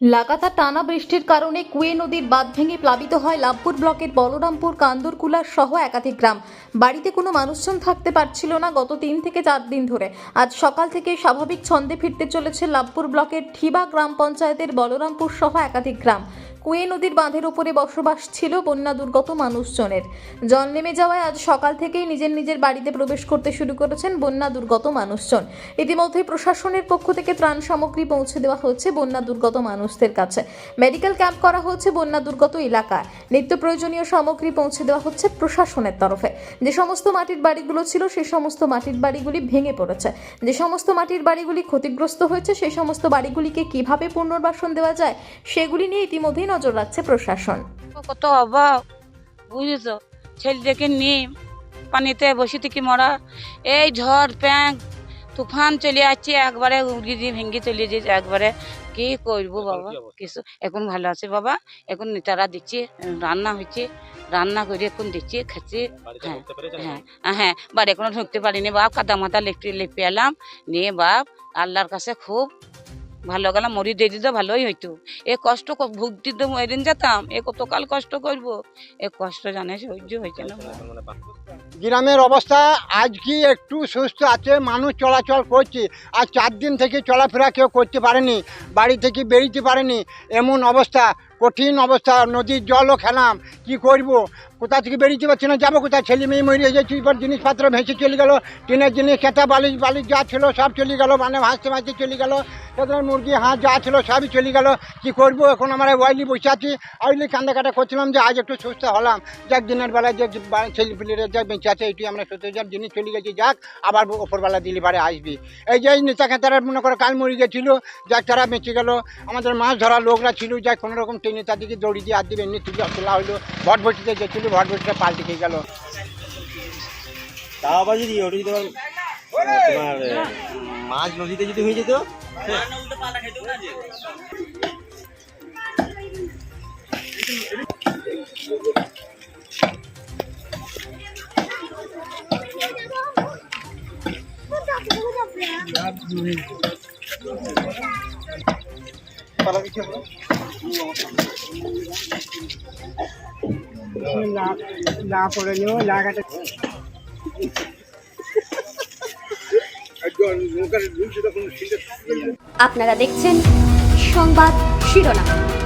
লাগাতার টানা বৃষ্টির কারণে কুয়ে নদীর বাঁধ ভেঙে প্লাবিত হয় লাভপুর ব্লকের বলরামপুর কান্দুরকুলার সহ একাধিক গ্রাম। বাড়িতে কোনো মানুষজন থাকতে পারছিল না গত তিন থেকে চার দিন ধরে। আজ সকাল থেকে স্বাভাবিক ছন্দে ফিরতে চলেছে লাভপুর ব্লকের ঠিবা গ্রাম পঞ্চায়েতের বলরামপুর সহ একাধিক গ্রাম। কুয়ে নদীর বাঁধের উপরে বসবাস ছিল বন্যা দুর্গত মানুষজনের। জল নেমে যাওয়ায় আজ সকাল থেকেই নিজের নিজের বাড়িতে প্রবেশ করতে শুরু করেছেন বন্যা দুর্গত মানুষজন। ইতিমধ্যে প্রশাসনের পক্ষ থেকে ত্রাণ সামগ্রী পৌঁছে দেওয়া হচ্ছে বন্যা দুর্গত মানুষদের কাছে। মেডিকেল ক্যাম্প করা হচ্ছে বন্যা দুর্গত এলাকায়। নিত্য প্রয়োজনীয় সামগ্রী পৌঁছে দেওয়া হচ্ছে প্রশাসনের তরফে। যে সমস্ত মাটির বাড়িগুলো ছিল সেই সমস্ত মাটির বাড়িগুলি ভেঙে পড়েছে। যে সমস্ত মাটির বাড়িগুলি ক্ষতিগ্রস্ত হয়েছে সেই সমস্ত বাড়িগুলিকে কীভাবে পুনর্বাসন দেওয়া যায়, সেগুলি নিয়ে ইতিমধ্যেই নজর রাখছে প্রশাসন। কত অভাব বুঝেছ? ছেলেটাকে নিয়ে পানিতে বসে থেকে মরা এই ঝড় প্যাং তুফান চলে আসছে একবারে উড়িয়ে দিয়ে ভেঙে চলে যাচ্ছে একবারে কি করব বাবা? কিছু এখন ভালো আছে বাবা? এখন নেতারা দিচ্ছে রান্না হচ্ছে রান্না করে এখন দিচ্ছে খাচ্ছে। হ্যাঁ হ্যাঁ হ্যাঁ বাড়ি এখনও ঢুকতে পারিনি বাপ কাদা মাথা লেপটে লেপে এলাম। নিয়ে বাপ আল্লাহর কাছে খুব ভালো গেলাম, মরি দিয়ে দিতে ভালোই হইতো। এ কষ্ট ভুগতে তো এদিন যেতাম, এ কতকাল কষ্ট করব, এ কষ্ট জানে সহ্য হয়েছে না। গ্রামের অবস্থা আজ কি একটু সুস্থ আছে, মানুষ চলাচল করছে, আর চার দিন থেকে চলাফেরা কেউ করতে পারেনি, বাড়ি থেকে বেরিয়ে পারেনি, এমন অবস্থা, কঠিন অবস্থা, নদীর জলও খেলাম, কি করব? কোথা থেকে বেরিয়ে পারছি না যাব কোথায়? ছেলে মেয়ে মরে যাচ্ছি এবার জিনিসপত্র ভেসে চলে গেলো, টিনের জিনিস কেতা বালিশ বালিশ যা ছিল সব চলে গেলো মানে ভাসতে ভাসতে চলে গেলো তাদের মুরগি, হাঁস যা ছিল সবই চলে গেলো। কী করব? এখন আমরা ওয়াইলি বসে আছি। ওইলি কান্দা কাটা করছিলাম যে আজ একটু সুস্থ হলাম। যাক, দিনের বেলায় যে ছেলে পিলেরা যা বেঁচে আছে, এটি আমরা সুস্থ যাক, জিনিস চলে গেছি, যাক, আবার ওপরবেলা দিলি বারে আসবি। এই যে নেতা খেতারা মনে করো কাল মরে গেছিল, যাক, তারা বেঁচে গেলো। আমাদের মাছ ধরা লোকরা ছিল, যাক, কোনো রকম টেনে তাদেরকে দৌড়ি দিয়ে আর দিবে এমনি তুলে তোলা হলো ভটভটিতে গেছিল ভটভটিটা পাল্টে খেয়ে গেল। তাও আবার যদি ওটা যদি তোমার তোমার মাছ নদীতে যদি হয়ে যেত? না পড়ে নিও লাগাটা আপনারা দেখছেন সংবাদ শিরোনাম।